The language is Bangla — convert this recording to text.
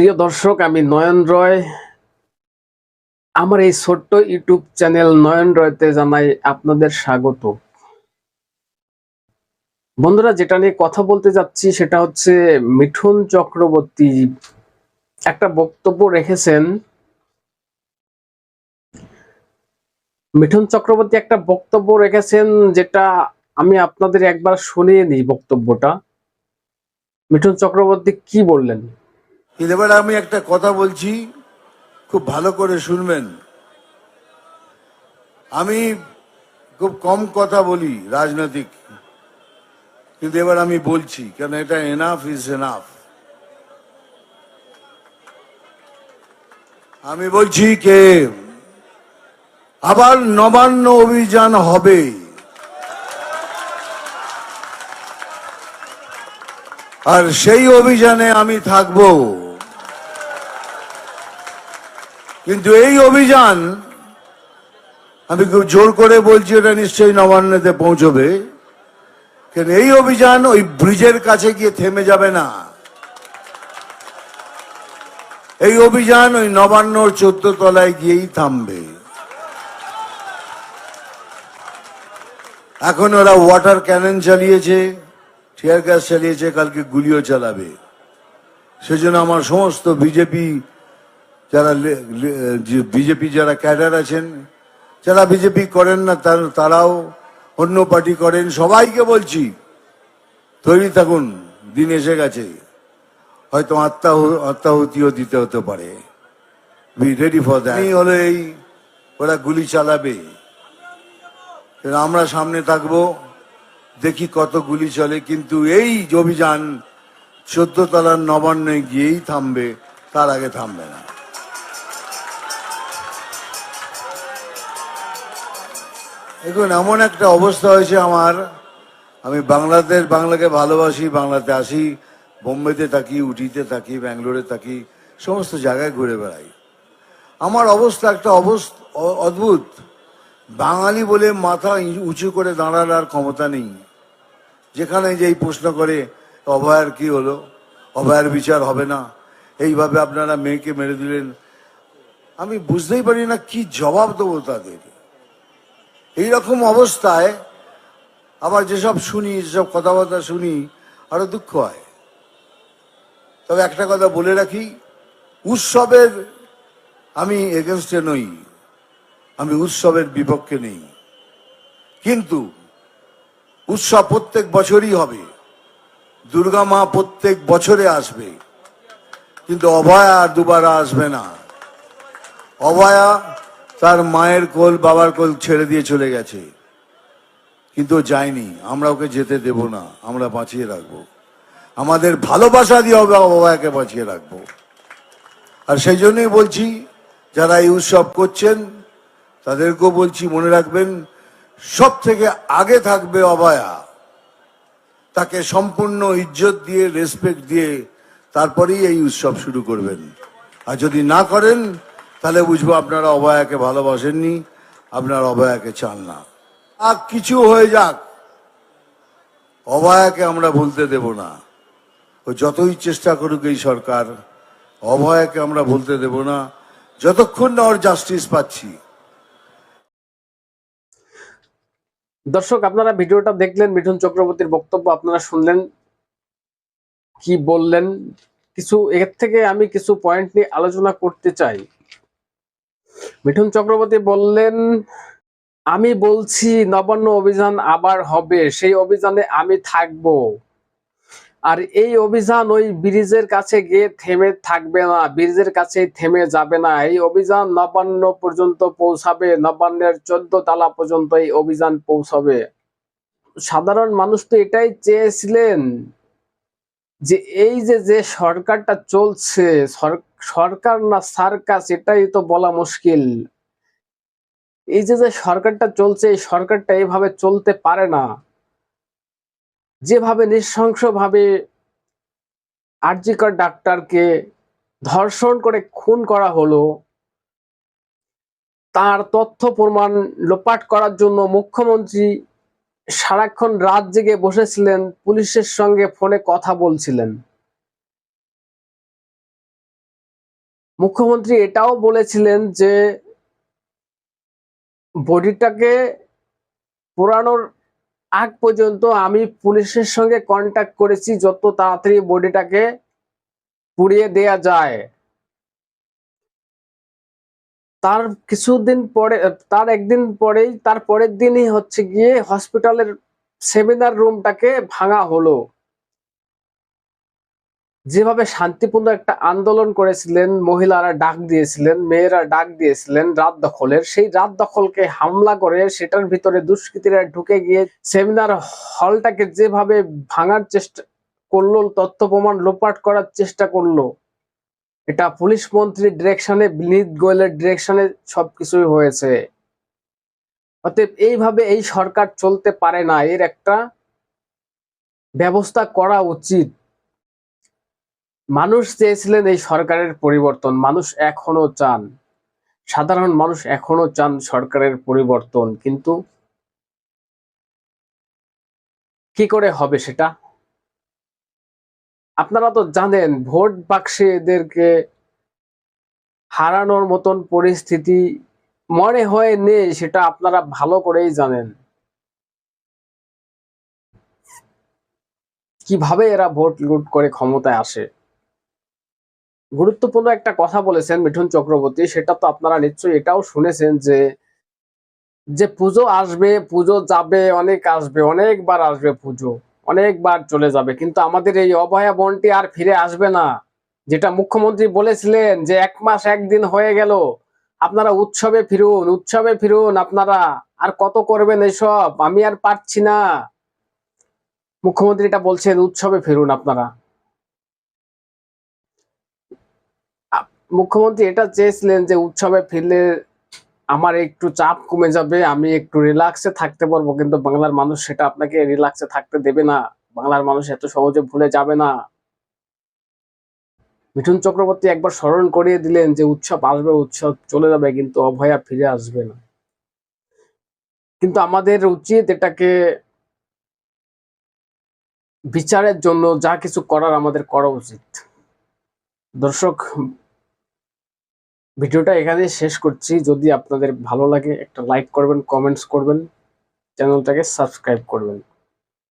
প্রিয় দর্শক, আমি নয়ন রয়। আমার এই ছোট্ট ইউটিউব চ্যানেল নয়ন রয়তে জানাই আপনাদের স্বাগত। বন্ধুরা, যেটা নিয়ে কথা বলতে যাচ্ছি সেটা হচ্ছে মিঠুন চক্রবর্তী। একটা বক্তব্য রেখেছেন। মিঠুন চক্রবর্তী একটা বক্তব্য রেখেছেন যেটা আমি আপনাদের একবার শুনিয়ে নিই বক্তব্যটা। মিঠুন চক্রবর্তী কি বললেন? কিন্তু এবার আমি একটা কথা বলছি, খুব ভালো করে শুনবেন। আমি খুব কম কথা বলি রাজনৈতিক, কিন্তু এবার আমি বলছি, কেন এটা এনাফ ইজ এনাফ আমি বলছি কে, আবার নবান্ন অভিযান হবে। আর সেই অভিযানে আমি থাকব। কিন্তু এই অভিযান, আমি খুব জোর করে বলছি, এটা নিশ্চয়ই নবান্নতে পৌঁছবে। কিন্তু এই অভিযান ওই ব্রিজের কাছে গিয়ে থেমে যাবে না। এই অভিযান ওই নবান্নর চোদ্দ তলায় গিয়েই থামবে। এখন ওরা ওয়াটার ক্যানন চালিয়েছে, টিয়ার গ্যাস চালিয়েছে, কালকে গুলিও চালাবে। সেজন্য আমার সমস্ত বিজেপি যারা বিজেপি যারা ক্যাডার আছেন, যারা বিজেপি করেন না, তার- তারাও অন্য পার্টি করেন, সবাইকে বলছি, তৈরি থাকুন, দিন এসে গেছে। হয়তো আত্মাহু- আত্মাহুতিও দিতে হতে পারে। বি রেডি ফর দ্যাট হলো এই, ওরা গুলি চালাবে। আমরা সামনে থাকব, দেখি কত গুলি চলে, কিন্তু এই অভিযান চোদ্দ তলার নবান্নে গিয়েই থামবে, তার আগে থামবে না। দেখুন, এমন একটা অবস্থা হয়েছে আমার। আমি বাংলাদেশ, বাংলাকে ভালোবাসি, বাংলাতে আসি, বোম্বেতে থাকি, উটিতে থাকি, ব্যাঙ্গালোরে থাকি, সমস্ত জায়গায় ঘুরে বেড়াই। আমার অবস্থা একটা অবস্থা অদ্ভুত। বাঙালি বলে মাথা উঁচু করে দাঁড়ার আর ক্ষমতা নেই। যেখানে যেই প্রশ্ন করে, অভয়ার কি হলো? অভয়ার বিচার হবে না। এইভাবে আপনারা মেয়েকে মেরে দিলেন। আমি বুঝতেই পারি না কি জবাব দেবো তাদের। এইরকম অবস্থায় আবার যেসব শুনি, যেসব কথাবার্তা শুনি, আরও দুঃখ হয়। তবে একটা কথা বলে রাখি, উৎসবের আমি এগেনস্টে নই, আমি উৎসবের বিপক্ষে নেই। কিন্তু উৎসব প্রত্যেক বছরই হবে, দুর্গা মা প্রত্যেক বছরে আসবে, কিন্তু অভয়া দুবার আসবে না। অভয়া তার মায়ের কোল বাবার কোল ছেড়ে দিয়ে চলে গেছে। কিন্তু যায়নি। আমরা ওকে যেতে দেব না। আমরা বাঁচিয়ে রাখব। আমাদের ভালোবাসা দিয়ে হবে অভয়াকে বাঁচিয়ে রাখব। আর সেই জন্যই বলছি, যারা এই উৎসব করছেন, তাদেরকেও বলছি, মনে রাখবেন সব থেকে আগে থাকবে অভয়া তাকে সম্পূর্ণ ইজ্জত দিয়ে রেসপেক্ট দিয়ে তারপরেই এই উৎসব শুরু করবেন। আর যদি না করেন তাহলে বুঝব আপনারা অবয়াকে ভালোবাসেননি, আপনার অবয়াকে চান না। আর কিছু হয়ে যাক, অভয়াকে আমরা ভুলতে দেব না। ও যতই চেষ্টা করুক এই সরকার, অভয়াকে আমরা ভুলতে দেব না। যতক্ষণ না ওর জাস্টিস পাচ্ছি। দর্শক, আপনারা ভিডিওটা দেখলেন, মিঠুন চক্রবর্তীর বক্তব্য আপনারা শুনলেন, কি বললেন, কিছু, এর থেকে আমি কিছু পয়েন্ট নিয়ে আলোচনা করতে চাই। মিঠুন চক্রবর্তী বললেন, আমি বলছি, নবান্ন অভিযান আবার হবে, সেই অভিযানে আমি থাকব। আর এই অভিযান ওই ব্রিজের কাছে গিয়ে থেমে থাকবে না, ব্রিজের কাছে থেমে যাবে না। এই অভিযান নবান্ন পর্যন্ত পৌঁছাবে, নবান্নের চোদ্দ তালা পর্যন্ত এই অভিযান পৌঁছাবে। সাধারণ মানুষ তো এটাই চেয়েছিলেন। যে এই যে যে সরকারটা চলছে সরকার না সার্কাস, এটাই তো বলা মুশকিল। এই যে যে সরকারটা চলছে, এই সরকারটা এইভাবে চলতে পারে না। যেভাবে নৃশংসভাবে আরজিকর ডাক্তারকে ধর্ষণ করে খুন করা হলো, তার তথ্য প্রমাণ লোপাট করার জন্য মুখ্যমন্ত্রী সারাক্ষণ রাত জেগে বসেছিলেন, পুলিশের সঙ্গে ফোনে কথা বলছিলেন। মুখ্যমন্ত্রী এটাও বলেছিলেন যে, বডিটাকে পোড়ানোর আগ পর্যন্ত আমি পুলিশের সঙ্গে কন্ট্যাক্ট করেছি, যত তাড়াতাড়ি বডিটাকে পুড়িয়ে দেয়া যায়। তার কিছুদিন পরে তার একদিন পরেই, তার পরের দিনই হচ্ছে গিয়ে হসপিটালের সেমিনার রুমটাকে ভাঙা হলো। যেভাবে শান্তিপূর্ণ একটা আন্দোলন করেছিলেন, মহিলারা ডাক দিয়েছিলেন, মেয়েরা ডাক দিয়েছিলেন রাত দখলের, সেই রাত দখলকে হামলা করে সেটার ভিতরে দুষ্কৃতীরা ঢুকে গিয়ে সেমিনার হলটাকে যেভাবে ভাঙার চেষ্টা করল, তথ্য প্রমাণ লোপাট করার চেষ্টা করল এটা পুলিশ মন্ত্রীর ডিরেকশনে বিনীত গোয়েলের ডিরেকশনে সবকিছুই হয়েছে। অতএব এইভাবে এই সরকার চলতে পারে না, এর একটা ব্যবস্থা করা উচিত। মানুষ চেয়েছিলেন এই সরকারের পরিবর্তন, মানুষ এখনও চান। সাধারণ মানুষ এখনও চান সরকারের পরিবর্তন, কিন্তু কি করে হবে সেটা? আপনারা তো জানেন, ভোট বাক্সে এদেরকে হারানোর মতন পরিস্থিতি মনে হয় নেই, সেটা আপনারা ভালো করেই জানেন। কীভাবে এরা ভোট লুট করে ক্ষমতায় আসে? গুরুত্বপূর্ণ একটা কথা বলেছেন মিঠুন চক্রবর্তী, সেটা তো আপনারা নিশ্চয়ই এটাও শুনেছেন যে যে পুজো আসবে, পুজো যাবে, অনেক আসবে, অনেকবার আসবে পুজো। অনেকবার চলে যাবে। কিন্তু আমাদের এই অভয়া বনটি আর ফিরে আসবে না। যেটা মুখ্যমন্ত্রী বলেছিলেন যে, এক মাস একদিন হয়ে গেল। আপনারা উৎসবে ফিরুন উৎসবে ফিরুন আপনারা। আর কত করবেন এসব? আমি আর পারছি না। মুখ্যমন্ত্রী এটা বলছেন, উৎসবে ফিরুন আপনারা। মুখ্যমন্ত্রী এটা চেয়েছিলেন যে, উৎসবে ফিরলে আমার একটু চাপ কমে যাবে, আমি একটু রিল্যাক্সে থাকতে পারব, কিন্তু বাংলার মানুষ সেটা আপনাকে রিল্যাক্সে থাকতে দেবে না। বাংলার মানুষ এত সহজে ভুলে যাবে না। মিঠুন চক্রবর্তী একবার স্মরণ করিয়ে দিলেন যে উৎসব আসবে, উৎসব চলে যাবে, কিন্তু অভয়া ফিরে আসবে না। কিন্তু আমাদের উচিত এটাকে বিচারের জন্য যা কিছু করার আমাদের করা উচিত। দর্শক ভিডিওটা এখানে শেষ করছি। যদি আপনাদের ভালো লাগে একটা লাইক করবেন কমেন্টস করবেন চ্যানেলটাকে সাবস্ক্রাইব করবেন।